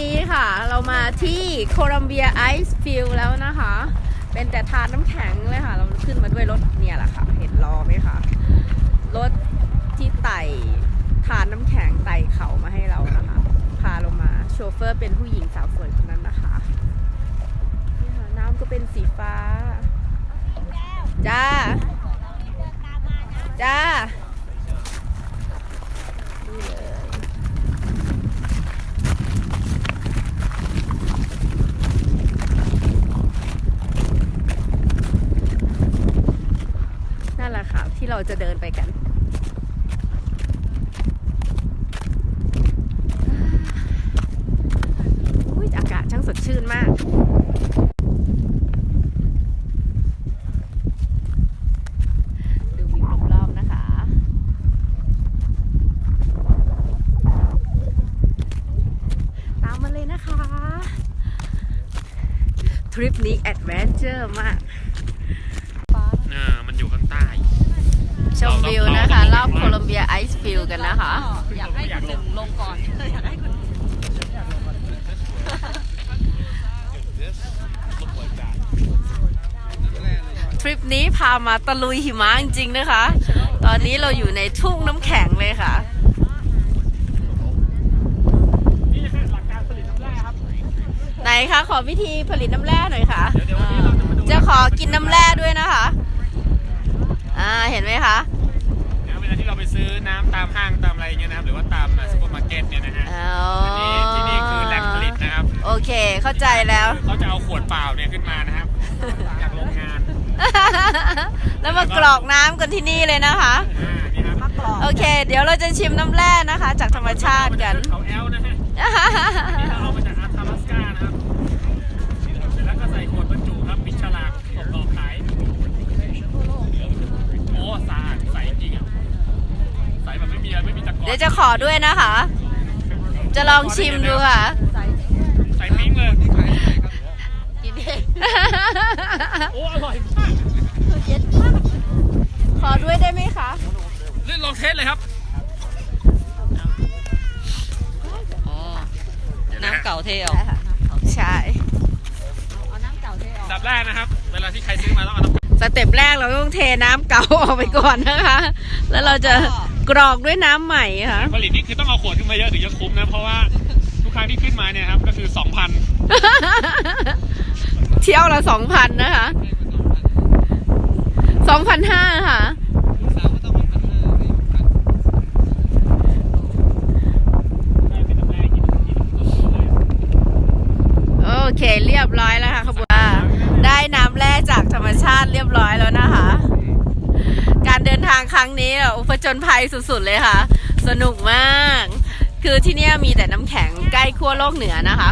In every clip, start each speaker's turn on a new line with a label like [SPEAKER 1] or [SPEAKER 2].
[SPEAKER 1] นี้ค่ะ เรามาที่โคลัมเบียไอซ์ฟิลแล้วนะคะ เป็นแต่ทานน้ำแข็งเลยค่ะ เราขึ้นมาด้วยรถเนี่ยแหละค่ะ เห็นล้อไหมคะรถที่ไต่ทานน้ำแข็งไต่เขามาให้เรานะคะ พาลงมาโชเฟอร์เป็นผู้หญิงสาวสวยคนนั้นนะคะนี่ค่ะน้ำก็เป็นสีฟ้า จ้า จ้า นี่เลย นั่นแหละค่ะ ที่ เราจะเดินไปกันอุ๊ยอากาศช่างสดชื่นมากดูวิวรอบๆนะคะตามมาเลยนะคะทริปนี้แอดเวนเจอร์มาก
[SPEAKER 2] อ่ามันอยู่ข้างใต้
[SPEAKER 1] ชมวิวนะคะ รอ บโคลัมเบียไอซ์ฟิลกันนะคะ
[SPEAKER 3] อยากให้คนหนึ่งลงก่อนอยากให้คน
[SPEAKER 1] ทริปนี้พามาตะลุยหิมะจริงๆนะคะ ตอนนี้เราอยู่ในทุ่งน้ำแข็งเลยค่ะ
[SPEAKER 2] นี่คือหลักการผลิตน้ำแร่ครับ
[SPEAKER 1] ไหนคะขอวิธีผลิตน้ำแร่หน่อยค่ะ
[SPEAKER 2] เดี๋ยววันนี้เราจะมาดู
[SPEAKER 1] จะขอกินน้ำแร่ด้วยนะคะ อ่าเห็นไหมคะ
[SPEAKER 2] อน้ำตามห้างตามอะไรอย่างเงี้ยนะครับ หรือว่าตามซูเปอร์มาร์เก็ตเนี่ยนะฮะ
[SPEAKER 1] อ๋อ
[SPEAKER 2] อันนี้ที่นี่คือแหล่งผลิตนะครับ
[SPEAKER 1] โอเคเข้าใจแล้ว
[SPEAKER 2] เขาจะเอาขวดเปล่าเนี่ยขึ้นมานะครับ จากโรงงาน
[SPEAKER 1] แล้วมากรอกน้ำกันที่นี่เลยนะคะ
[SPEAKER 2] อ่านี่ครับ
[SPEAKER 1] โอเค เดี๋ยวเราจะชิมน้ำแร่นะคะ จากธรรมชาติกัน
[SPEAKER 2] เขาแอลนะฮะนี่เราเอามาจากอาร์ทามัสกานะครับ เสร็จแล้วก็ใส่ขวดบรรจุครับ ปิดฉลากส่งออกขาย โอ้สะอาดใสจริงอะ ใสแบบไม่มีอะไรไม่มีตะกอน
[SPEAKER 1] เดี๋ยวจะขอด้วยนะคะ จะลองชิมดูค่ะ
[SPEAKER 2] ใสปิ้งเลย
[SPEAKER 1] กินเอง
[SPEAKER 2] โอ้อร่อยมาก
[SPEAKER 1] ขอด้วยได้ไหมคะ
[SPEAKER 2] เล่นลองเทสเลยครับ
[SPEAKER 3] น้ำเก่าเทออก
[SPEAKER 1] ได้ค่ะใช่
[SPEAKER 3] เอาน้ำเก่าเทออก
[SPEAKER 2] ดับแรกนะครับ เวลาที่ใครซื้อมาต้องเอาน้ำ
[SPEAKER 1] สเต็ปแรกเราต้องเทน้ำเก่าออกไปก่อนนะคะ แล้วเราจะ กรอกด้วยน้ำใหม่ค่ะ
[SPEAKER 2] ผลิตนี่คือต้องเอาขวดขึ้นมาเยอะถึงจะคุ้มนะ เพราะว่าทุกครั้งที่ขึ้นมาเนี่ยครับก็คือ 2,000
[SPEAKER 1] เที่ยวละสองพันนะคะสองพันห้าค่ะ โอเคเรียบร้อยแล้วค่ะขบวนได้น้ำแร่จากธรรมชาติเรียบร้อยแล้วนะคะ การเดินทางครั้งนี้อุปจญภัยสุดๆเลยค่ะ สนุกมาก คือที่นี่มีแต่น้ำแข็งใกล้ขั้วโลกเหนือนะคะ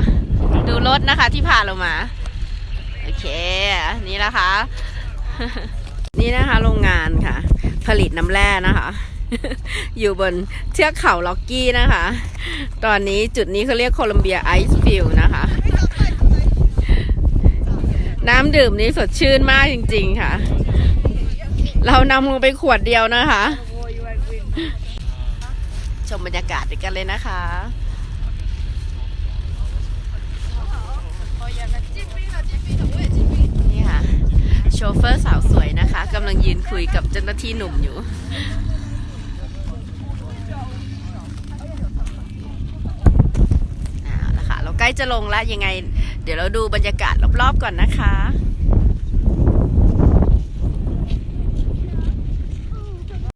[SPEAKER 1] ดูรถนะคะที่พาเรามา โอเค นี่นะคะ นี่นะคะโรงงานค่ะ ผลิตน้ำแร่นะคะ อยู่บนเทือกเขาล็อกกี้นะคะ ตอนนี้จุดนี้เขาเรียกโคลัมเบียไอซ์ฟิลนะคะน้ำดื่มนี้สดชื่นมากจริง ๆ ค่ะ เรานำลงไปขวดเดียวนะคะ ชมบรรยากาศด้วยกันเลยนะคะนี่ค่ะ โชเฟอร์สาวสวยนะคะกำลังยืนคุยกับเจ้าหน้าที่หนุ่มอยู่เอาละค่ะเราใกล้จะลงแล้วยังไง เดี๋ยวเราดูบรรยากาศรอบๆก่อนนะคะ